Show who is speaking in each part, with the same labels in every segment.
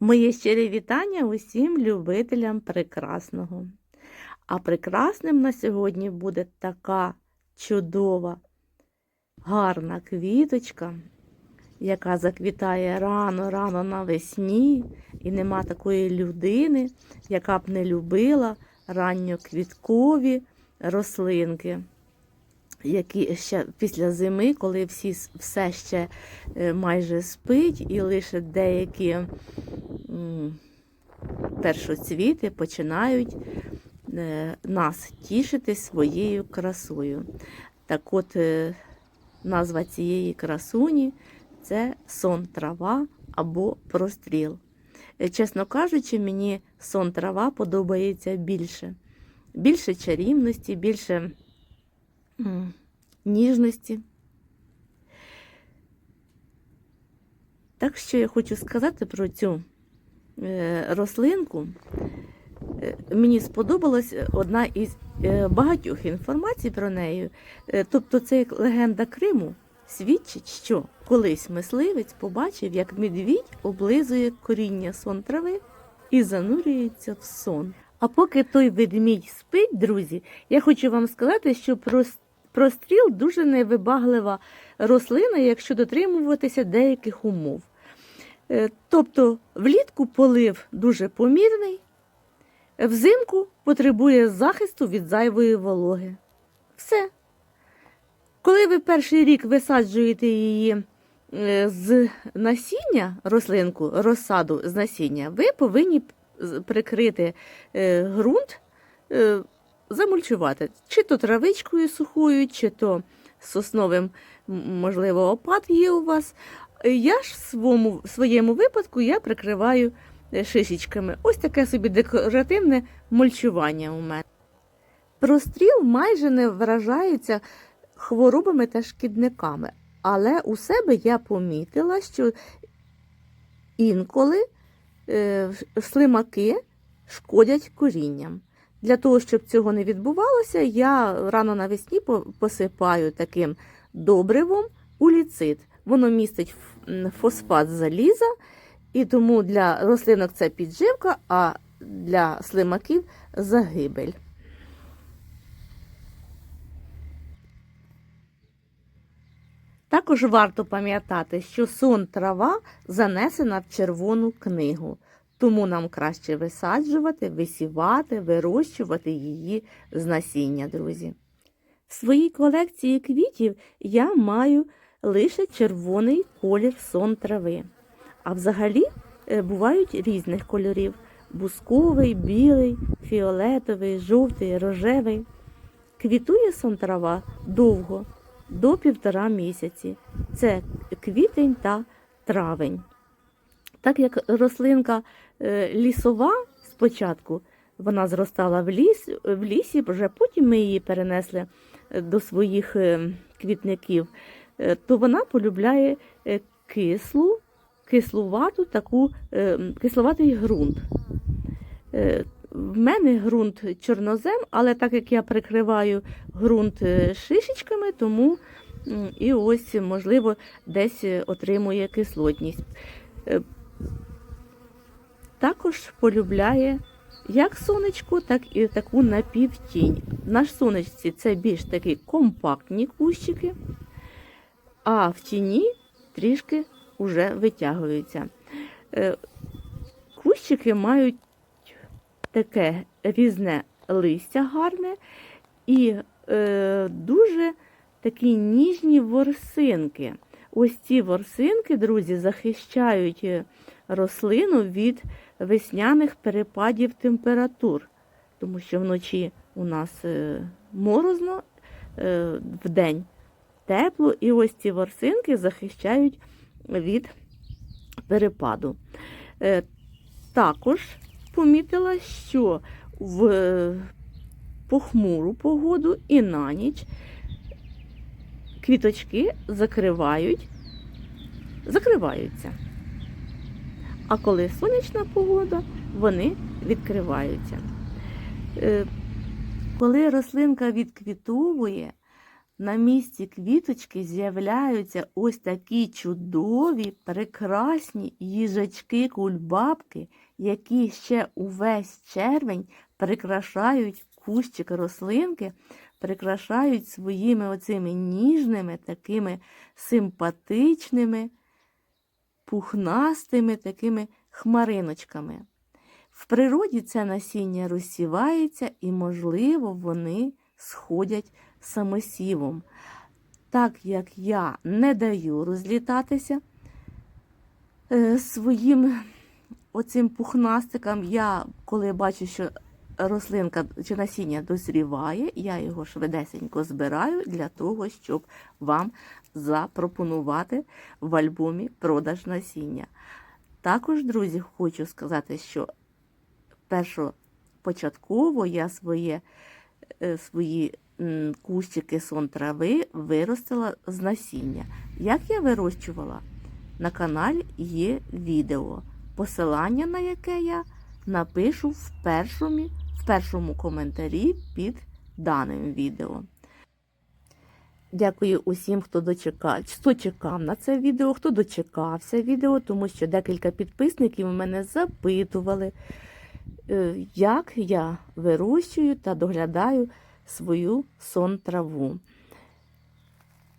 Speaker 1: Моє щире вітання усім любителям прекрасного. А прекрасним на сьогодні буде така чудова, гарна квіточка, яка заквітає рано-рано навесні, і нема такої людини, яка б не любила ранньоквіткові рослинки, які ще після зими, коли всі, все ще е, майже спить, і лише деякі першоцвіти починають е, нас тішити своєю красою. Так от е, назва цієї красуні це сон трава або простріл. Е, Чесно кажучи, мені сон трава подобається більше. Більше чарівності, більше ніжності. Так що я хочу сказати про цю рослинку. Е, Мені сподобалась одна із е, багатьох інформацій про неї. Е, Тобто, це як легенда Криму свідчить, що колись мисливець побачив, як медвідь облизує коріння сон трави і занурюється в сон. А поки той ведмідь спить, друзі, я хочу вам сказати, що прос- простріл дуже невибаглива рослина, якщо дотримуватися деяких умов. Е, Тобто влітку полив дуже помірний, взимку потребує захисту від зайвої вологи. Все. Коли ви перший рік висаджуєте її е, з насіння, рослинку, розсаду з насіння, ви повинні прикрити е, ґрунт, замульчувати, чи то травичкою сухою, чи то сосновим, можливо, опад є у вас. Е, Я ж в своєму, в своєму випадку я прикриваю е, шишечками. Ось таке собі декоративне мульчування у мене. Простріл майже не вражається хворобами та шкідниками, але у себе я помітила, що інколи е, слимаки шкодять корінням. Для того, щоб цього не відбувалося, я рано навесні посипаю таким добривом уліцит. Воно містить фосфат заліза, і тому для рослинок це підживка, а для слимаків загибель. Також варто пам'ятати, що сон трава занесена в червону книгу, тому нам краще висаджувати, висівати, вирощувати її з насіння, друзі. В своїй колекції квітів я маю лише червоний колір сон трави. А взагалі е, бувають різних кольорів: бусковий, білий, фіолетовий, жовтий, рожевий. Квітує сон трава довго, до півтора місяці. Це квітень та травень. Так як рослинка е, лісова спочатку, вона зростала в, ліс, в лісі, вже потім ми її перенесли е, до своїх квітників, то вона полюбляє е, кислу, кислувату таку, е, кисловатий ґрунт. Е, В мене ґрунт чорнозем, але так як я прикриваю ґрунт е, шишечками, тому і ось, можливо, десь е, отримує кислотність. Е, Також полюбляє як сонечко, так і таку напівтінь. На сонечці це більш такі компактні кущики, а в тіні трішки вже витягуються. Е, Кущики мають таке різне листя гарне і е, дуже такі ніжні ворсинки. Ось ці ворсинки, друзі, захищають е, рослину від весняних перепадів температур, тому що вночі у нас морозно, вдень тепло, і ось ці ворсинки захищають від перепаду. Е, Також помітила, що в е, похмуру погоду і на ніч квіточки закривають, закриваються. А коли сонячна погода, вони відкриваються. Е, Коли рослинка відквітовує, на місці квіточки з'являються ось такі чудові, прекрасні їжачки-кульбабки, які ще увесь червень прикрашають кущик рослинки, прикрашають своїми оцими ніжними, такими симпатичними, пухнастими такими хмариночками. В природі це насіння розсівається і, можливо, вони сходять самосівом. Так як я не даю розлітатися е, своїм оцим пухнастикам, я коли бачу, що рослинка чи насіння дозріває, я його швидесенько збираю для того, щоб вам запропонувати в альбомі продаж насіння. Також, друзі, хочу сказати, що першопочатково я своє, е, свої кущики сон трави виростила з насіння. Як я вирощувала? На каналі є відео, посилання на яке я напишу в першому, в першому коментарі під даним відео. Дякую усім, хто дочекав, хто чекав на це відео, хто дочекався відео, тому що декілька підписників мене запитували, е, як я вирощую та доглядаю свою сон траву.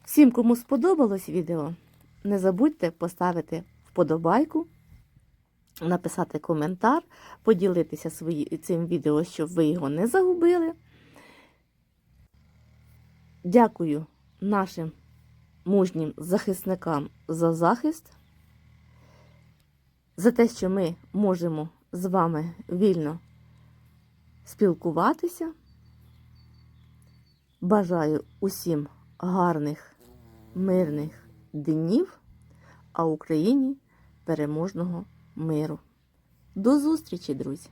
Speaker 1: Всім, кому сподобалось відео, не забудьте поставити вподобайку, написати коментар, поділитися свої, цим відео, щоб ви його не загубили. Дякую нашим мужнім захисникам за захист, за те, що ми можемо з вами вільно спілкуватися. Бажаю усім гарних, мирних днів, а Україні переможного миру. До зустрічі, друзі!